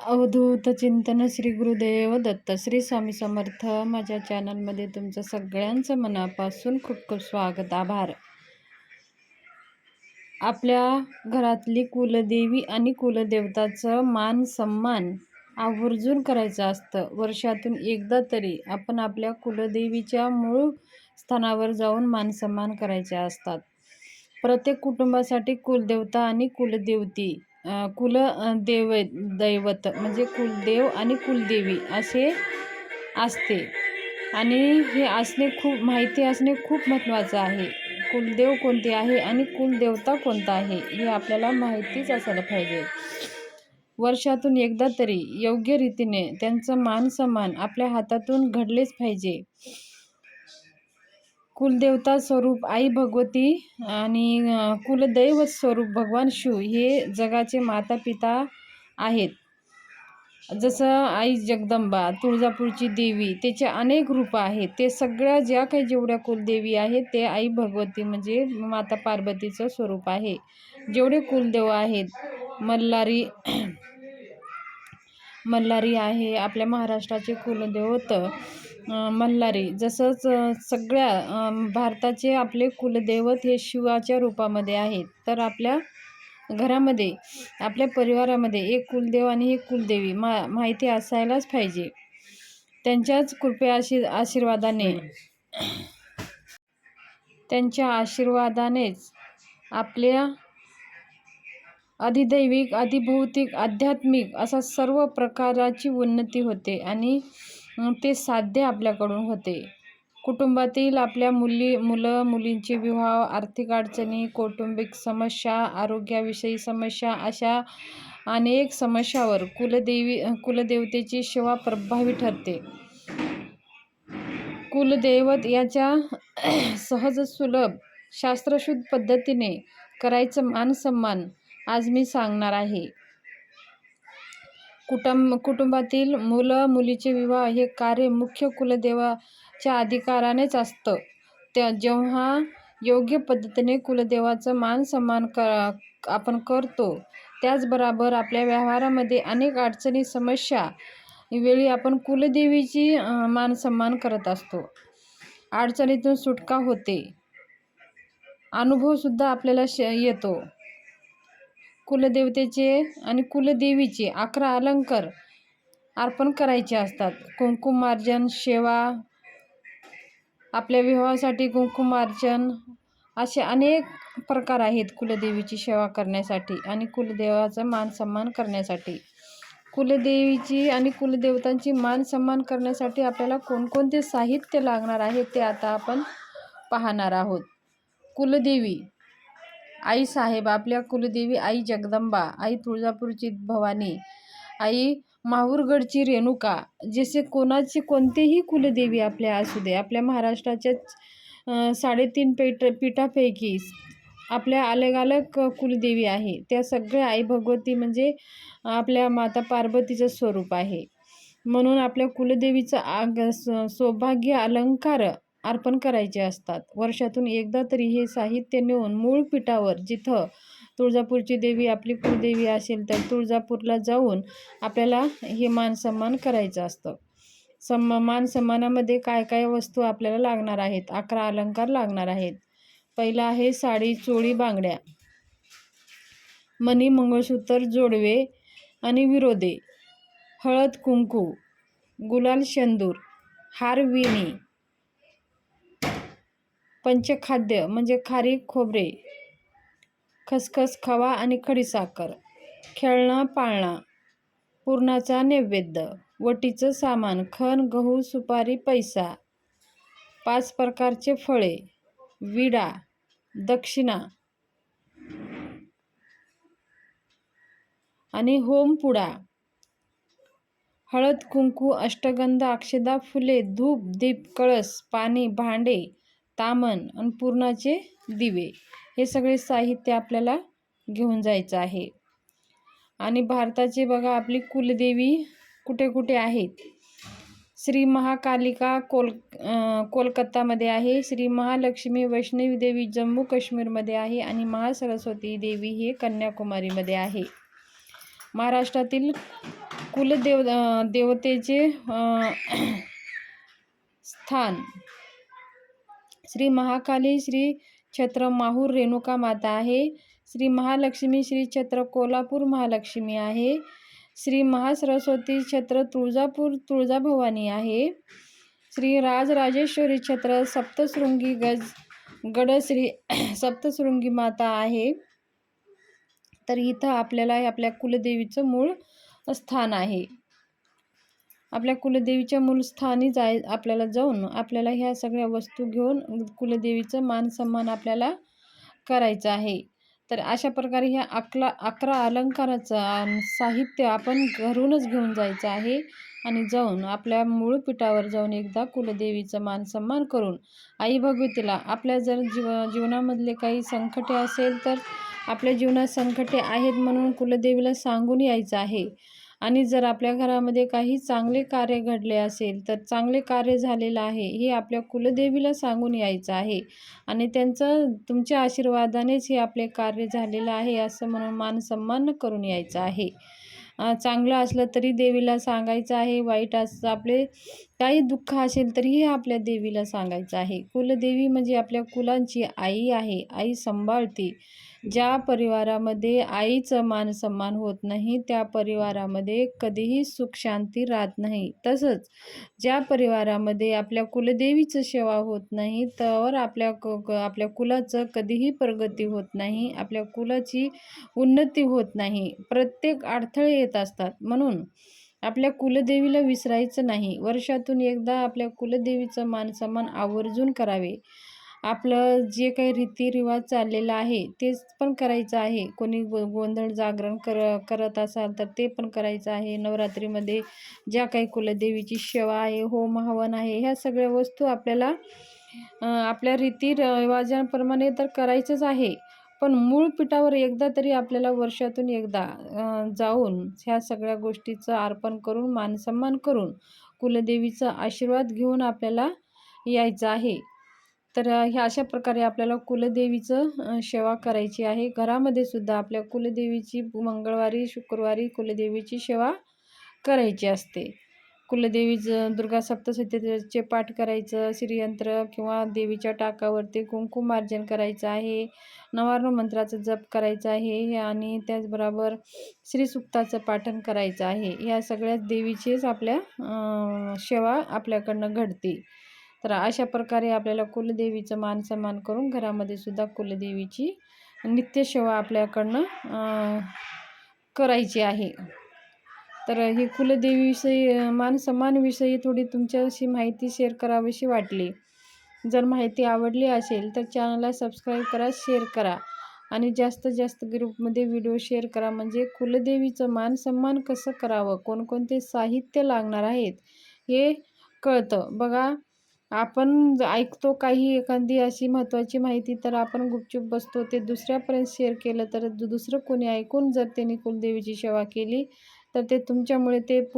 अवधूत चिंतन श्री गुरुदेव दत्त श्री स्वामी समर्थ माझ्या चॅनलमध्ये तुमचं सगळ्यांचं मनापासून खूप खूप स्वागत आभार. आपल्या घरातली कुलदेवी आणि कुलदेवताचं मान सन्मान आवर्जून करायचं असतं. वर्षातून एकदा तरी आपण आपल्या कुलदेवीच्या मूळ स्थानावर जाऊन मान सन्मान करायचे असतात. प्रत्येक कुटुंबासाठी कुलदेवता आणि कुलदेवती कुल देव दैवत म्हणजे कुलदेव आणि कुलदेवी असे असते. आणि हे असणे खूप माहिती असणे खूप महत्त्वाचं आहे. कुलदेव कोणते आहे आणि कुलदेवता कोणता आहे हे आपल्याला माहितीच असायला पाहिजे. वर्षातून एकदा तरी योग्य रीतीने त्यांचं मान सन्मान आपल्या हातातून घडलेच पाहिजे. कुलदेवता स्वरूप आई भगवती आणि कुलदैव स्वरूप भगवान शिव हे जगाचे माता पिता आहेत. जसं आई जगदंबा तुळजापूरची देवी त्याचे अनेक रूपं आहेत. ते सगळ्या ज्या काही जेवढ्या कुलदेवी आहेत ते आई भगवती म्हणजे माता पार्वतीचं स्वरूप आहे. जेवढे कुलदेव आहेत मल्हारी मल्हारी आहे आपल्या महाराष्ट्राचे कुलदेवत मल्हारी. जसंच सगळ्या भारताचे आपले कुलदैवत हे शिवाच्या रूपामध्ये आहेत. तर आपल्या घरामध्ये आपल्या परिवारामध्ये एक कुलदेव आणि एक कुलदेवी मा माहिती असायलाच पाहिजे. त्यांच्याच कृपया आशी आशीर्वादाने. त्यांच्या आशीर्वादानेच आपल्या अधिदैविक अधिभौतिक आध्यात्मिक असा सर्व प्रकाराची उन्नती होते आणि ते साध्य आपल्याकडून होते. कुटुंबातील आपल्या मुली मुलं मुलींचे विवाह आर्थिक अडचणी कौटुंबिक समस्या आरोग्याविषयी समस्या अशा अनेक समस्यावर कुलदेवी कुलदेवतेची सेवा प्रभावी ठरते. कुलदैवत याच्या सहज सुलभ शास्त्रशुद्ध पद्धतीने करायचं मान सन्मान आज मी सांगणार आहे. कुटुंब कुटुंबातील मुलं मुलीचे विवाह हे कार्य मुख्य कुलदेवाच्या अधिकारानेच असतं. त्या जेव्हा योग्य पद्धतीने कुलदेवाचं मान सन्मान क आपण करतो त्याचबरोबर आपल्या व्यवहारामध्ये अनेक अडचणी समस्या वेळी आपण कुलदेवीची मान सन्मान करत असतो. अडचणीतून सुटका होते. अनुभवसुद्धा आपल्याला श येतो. कुलदेवतेचे आणि कुलदेवीचे अकरा अलंकार अर्पण करायचे असतात. कुंकुमार्जन सेवा आपल्या विवाहासाठी कुंकुमार्जन असे अनेक प्रकार आहेत कुलदेवीची सेवा करण्यासाठी आणि कुलदेवाचा मान सन्मान करण्यासाठी. कुलदेवीची आणि कुलदेवतांची मान सन्मान करण्यासाठी आपल्याला कोणकोणते साहित्य लागणार आहे ते आता आपण पाहणार आहोत. कुलदेवी आई साहेब आपल्या कुलदेवी आई जगदंबा आई तुळजापूरची भवानी आई माहूरगडची रेणुका जसे कोणाची कोणतेही कुलदेवी आपल्या असू दे आपल्या महाराष्ट्राच्या साडेतीन पेट पीठापैकी आपल्या अलग अलग कुलदेवी आहे. त्या सगळ्या आई भगवती म्हणजे आपल्या माता पार्वतीचं स्वरूप आहे. म्हणून आपल्या कुलदेवीचं आग सौभाग्य अलंकार अर्पण करायचे असतात. वर्षातून एकदा तरी हे साहित्य नेऊन मूळ पीठावर जिथं तुळजापूरची देवी आपली कुलदेवी असेल तर तुळजापूरला जाऊन आपल्याला हे मान सन्मान करायचं असतं. सम मान सन्मानामध्ये काय काय वस्तू आपल्याला लागणार आहेत? अकरा अलंकार लागणार आहेत. पहिला आहे साडी चोळी बांगड्या. मणी मंगळसूत्र जोडवे आणि विरोधे. हळद कुंकू. गुलाल शेंदूर. हार विणी. पंचखाद्य म्हणजे खारी खोबरे खसखस खवा आणि खडीसाखर खेळणा पाळणा पुरणाचा नैवेद्य वटीचं सामान खण गहू सुपारी पैसा पाच प्रकारचे फळे विडा दक्षिणा आणि होमपुडा हळद कुंकू अष्टगंध अक्षदा फुले धूप दीप कळस पाणी भांडे तामन आणि पूर्णाचे दिवे. हे सगळे साहित्य आपल्याला घेऊन जायचं आहे. आणि भारताचे बघा आपली कुलदेवी कुठे कुठे आहेत? श्री महाकालिका कोल कोलकातामध्ये आहे. श्री महालक्ष्मी वैष्णवी देवी जम्मू काश्मीरमध्ये आहे आणि महासरस्वती देवी हे कन्याकुमारीमध्ये आहे. महाराष्ट्रातील कुलदेव देवतेचे स्थान श्री महाकाली श्री छत्र माहूर रेणुका माता आहे. श्री महालक्ष्मी श्री छत्र कोल्हापूर महालक्ष्मी आहे. श्री महासरस्वती छत्र तुळजापूर तुळजाभवानी आहे. श्री राजराजेश्वरी छत्र सप्तशृंगी गज गड श्री सप्तशृंगी माता आहे. तर इथं आपल्याला हे आपल्या कुलदेवीचं मूळ स्थान आहे. आपल्या कुलदेवीच्या मूलस्थानी जाय आपल्याला जाऊन आपल्याला ह्या सगळ्या वस्तू घेऊन कुलदेवीचं मान सन्मान आपल्याला करायचं आहे. तर अशा प्रकारे ह्या अकरा अकरा अलंकाराचं साहित्य आपण घरूनच घेऊन जायचं आहे आणि जाऊन आपल्या मूळ पीठावर जाऊन एकदा कुलदेवीचं मान सन्मान करून आई भगवतीला आपल्या जर जीव जीवनामधले काही संकटे असेल तर आपल्या जीवनात संकटे आहेत म्हणून कुलदेवीला सांगून यायचं आहे. आणि जर आपल्या घरामध्ये काही चांगले कार्य घडले असेल तर चांगले कार्य झालेलं आहे हे आपल्या कुलदेवीला सांगून यायचं आहे. आणि त्यांचं तुमच्या आशीर्वादानेच हे आपले कार्य झालेलं आहे असं म्हणून मानसन्मान करून यायचं आहे. चांगलं असलं तरी देवीला सांगायचं आहे वाईट असं आपले काही दुःख असेल तरीही आपल्या देवीला सांगायचं आहे. कुलदेवी म्हणजे आपल्या कुलांची आई आहे. आई सांभाळते. ज्या परिवारामध्ये आईचं मान सन्मान होत नाही त्या परिवारामध्ये कधीही सुख शांती राहत नाही. तसंच ज्या परिवारामध्ये आपल्या कुलदेवीचं सेवा होत नाही तर आपल्या क आपल्या कुलाचं कधीही प्रगती होत नाही. आपल्या कुलाची उन्नती होत नाही. प्रत्येक अडथळे येत असतात. म्हणून आपल्या कुलदेवीला विसरायचं नाही. वर्षातून एकदा आपल्या कुलदेवीचं मानसन्मान आवर्जून करावे. आपलं जे काही रीतिरिवाज चाललेलं आहे तेच पण करायचं आहे. कोणी गो गोंधळ जागरण कर करत असाल तर ते पण करायचं आहे. नवरात्रीमध्ये ज्या काही कुलदेवीची सेवा आहे होम हवन आहे ह्या सगळ्या वस्तू आपल्याला आपल्या रीतिरिवाजांप्रमाणे तर करायचंच आहे. पण मूळ पिठावर एकदा तरी आपल्याला वर्षातून एकदा जाऊन ह्या सगळ्या गोष्टीचं अर्पण करून मानसन्मान करून कुलदेवीचा आशीर्वाद घेऊन आपल्याला यायचं आहे. तर ह्या अशा प्रकारे आपल्याला कुलदेवीचं सेवा करायची आहे. घरामध्ये सुद्धा आपल्या कुलदेवीची मंगळवारी शुक्रवारी कुलदेवीची सेवा करायची असते. कुलदेवीचं दुर्गा सप्तशतीचे पाठ करायचं श्रीयंत्र किंवा देवीच्या टाकावरती कुंकुमार्जन करायचं आहे. नवार्ण मंत्राचं जप करायचं आहे आणि त्याचबरोबर श्रीसुक्ताचं पाठन करायचं आहे. ह्या सगळ्याच देवीचीच आपल्या सेवा आपल्याकडनं घडते. तर अशा प्रकारे आपल्याला कुलदेवीचं मान सन्मान करून घरामध्ये सुद्धा कुलदेवीची नित्यसेवा आपल्याकडनं करायची आहे. तर हे कुलदेवीविषयी मान सन्मानविषयी थोडी तुमच्याशी माहिती शेअर करावीशी वाटली. जर माहिती आवडली असेल तर चॅनलला सबस्क्राईब करा शेअर करा आणि जास्तीत जास्त ग्रुपमध्ये व्हिडिओ शेअर करा. म्हणजे कुलदेवीचं मान सन्मान कसं करावं? कोणकोणते साहित्य लागणार आहेत? हे कळतं. बघा आपण ऐकतो काही एखादी अशी महत्त्वाची माहिती तर आपण गुपचूप बसतो. ते दुसऱ्यापर्यंत शेअर केलं तर दुसरं कोणी ऐकून जर त्यांनी कुलदेवीची सेवा केली तर ते तुमच्यामुळे ते पुन्हा